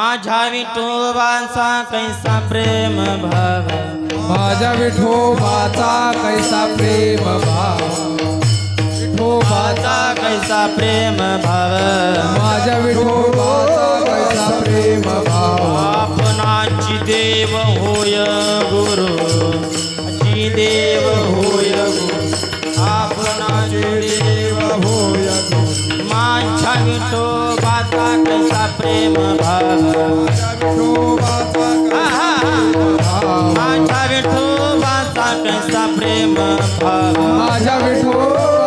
माझ्या विठोबाचा कैसा प्रेम भाव। माझ्या विठोबाचा कैसा प्रेम भाव। विठोबाचा कैसा प्रेम भाव। माझ्या विठोबाचा कैसा प्रेम भाव। आपणाची देव होय। विठोबाचा प्रेम भाव. माझ्या विठोबाचा कसा प्रेम भाव? माझ्या विठो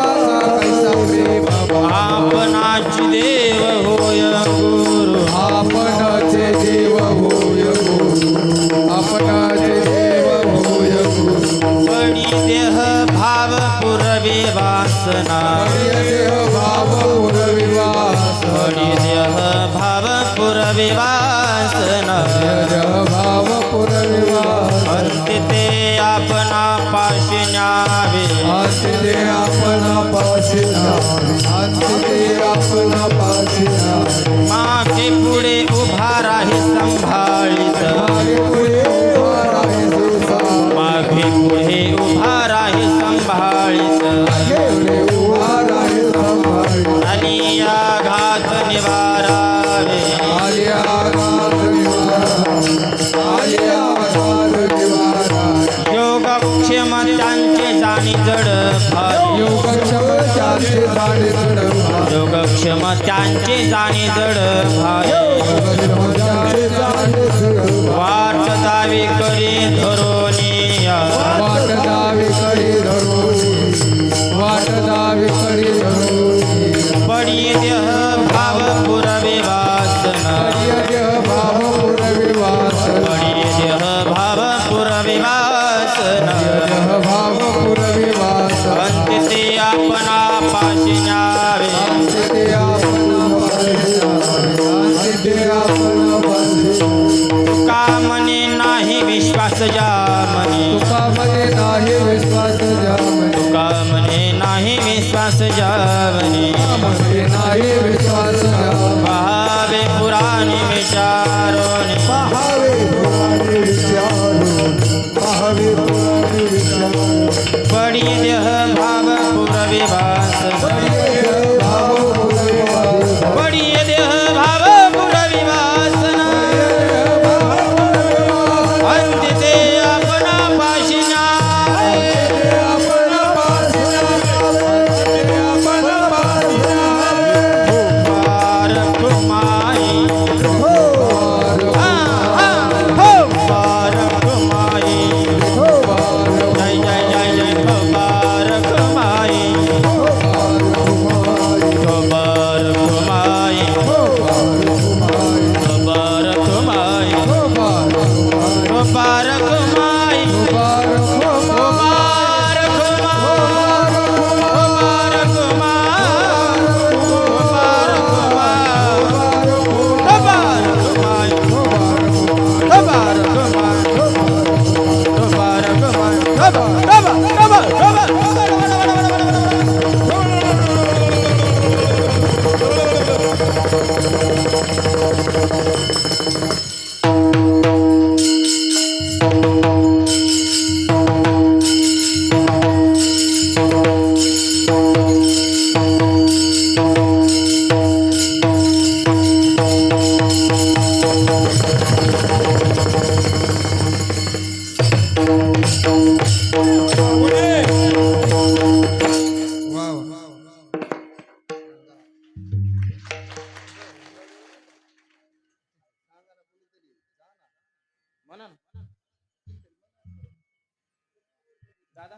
विवासन भाव पुरविवास अंतिते आपणा पाशिन्यावे अंतिते आपणा पाशिन्यावे अंतिते आपणा पाशिन्यावे मागे पुढे उभा राही संभार क्षमतांचे जाणे जड भाय वाट दावे करे Manan. Dada.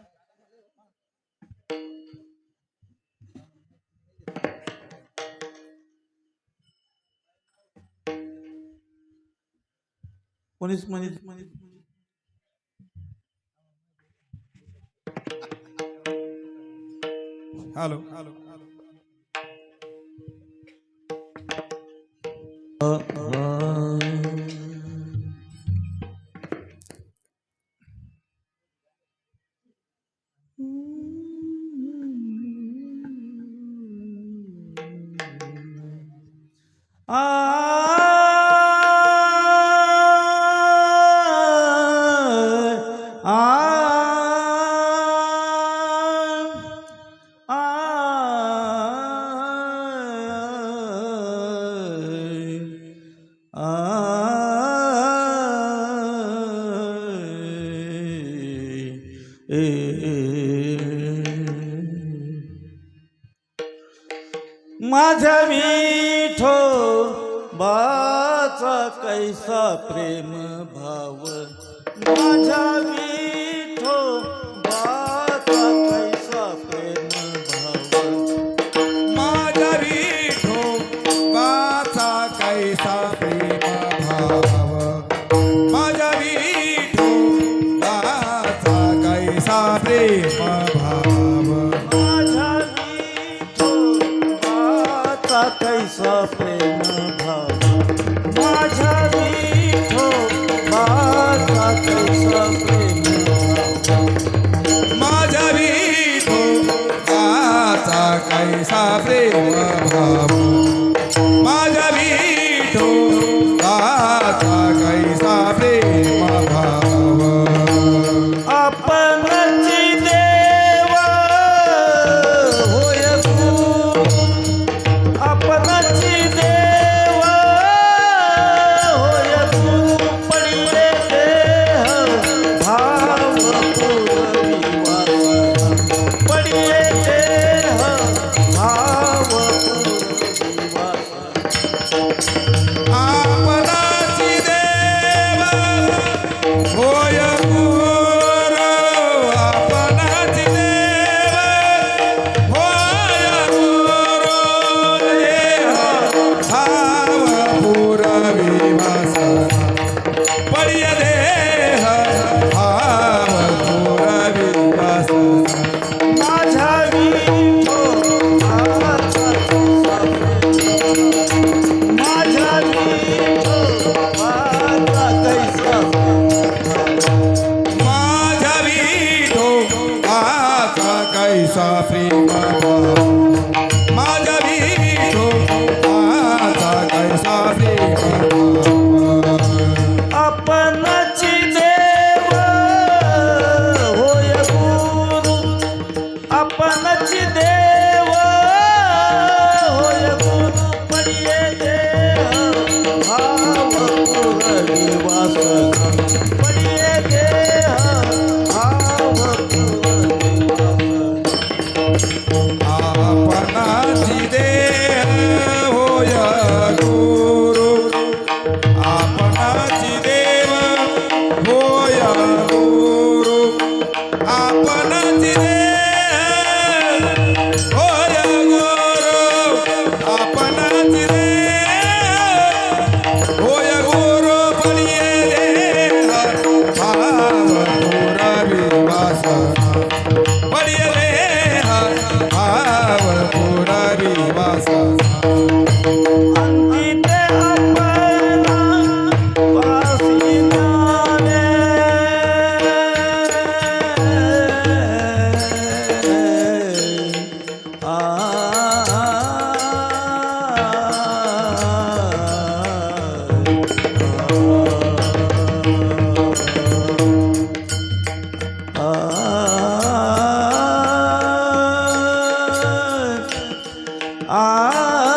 Manis, manis. Hello. Hello. Hello. Uh, uh. माझ्या विठो बाचा कैसा प्रेम भाव. माझ्या musafirin 啊。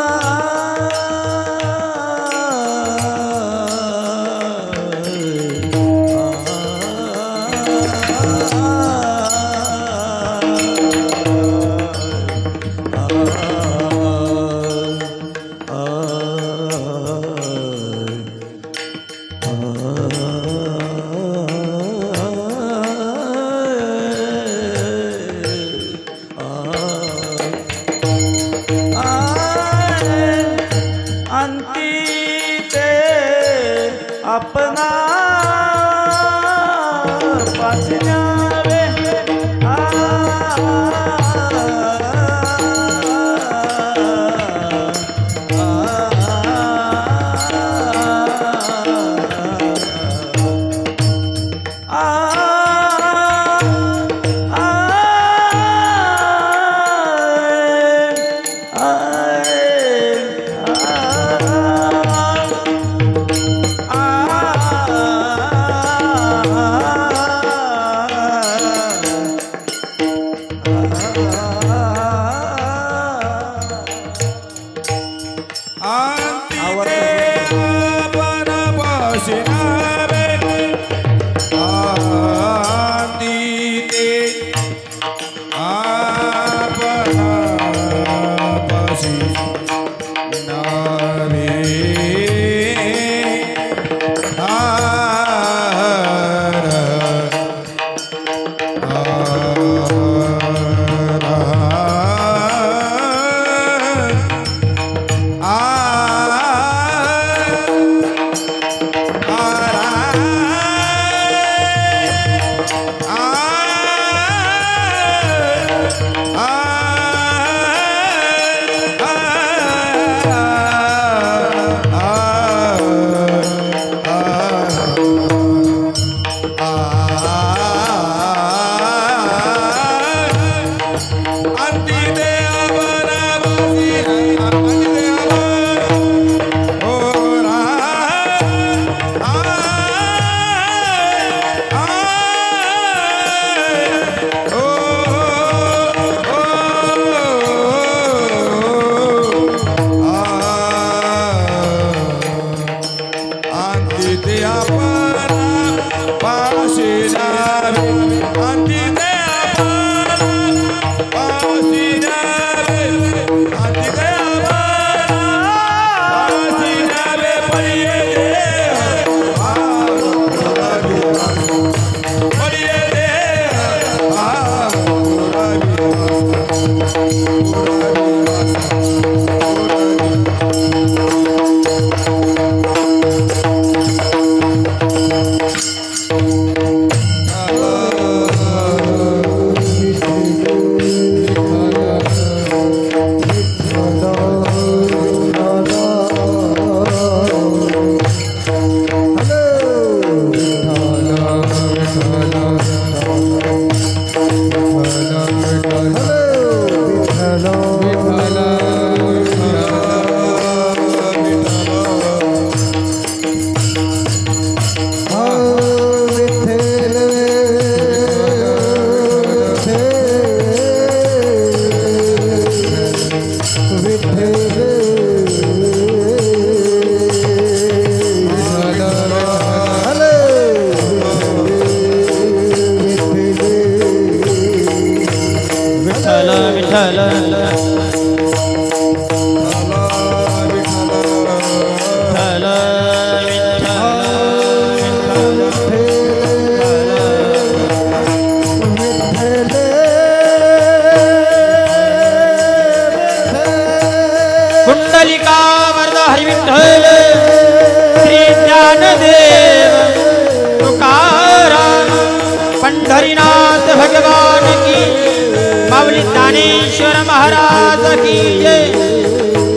महाराज की जय।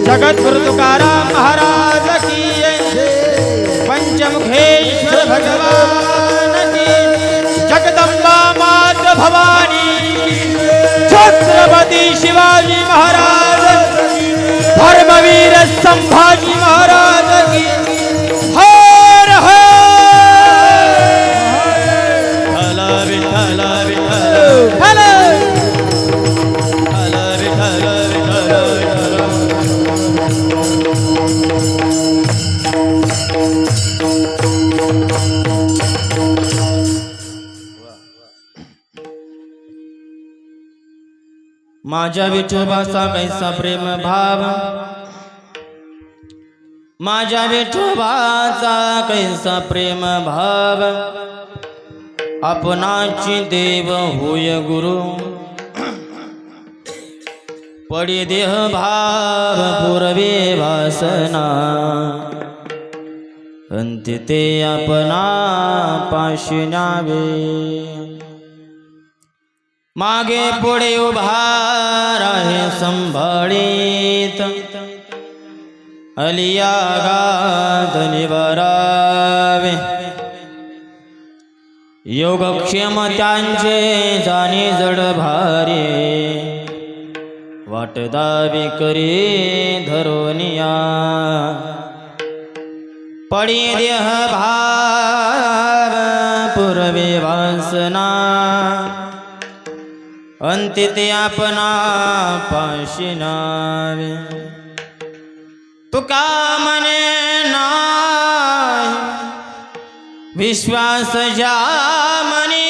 जगद्गुरु तुकाराम महाराज की जय। पंचमुखेश्वर भगवान की जगदम्बा मात भवानी छत्रपती शिवाजी महाराज धर्मवीर संभाजी महाराज माझ्या विठोबाचा कैसा प्रेम भाव? माझ्या विठोबाचा कैसा प्रेम भाव? आपणाची देव होय गुरु. पडी देह भाव पूर्वे वासना. अंती ते आपणा पाशी नावे मागे पुढे उभा राहे संभाळीत. अलिया गाध निवरावे. योगक्षेम त्यांचे जाणे जड भारी. वाट दावी करी धरोनिया. पडी देह भाव पुरवे वासना. अंती ते आपणा पाशिनावे. तुका मने नाही? विश्वास जा मनी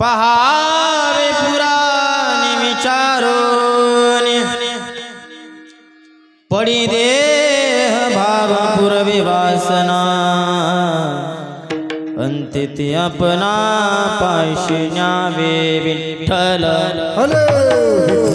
पहावे पुराणे विचारून. पडी दे तिथे आपणा पाशी न्यावे विठ्ठल। हले!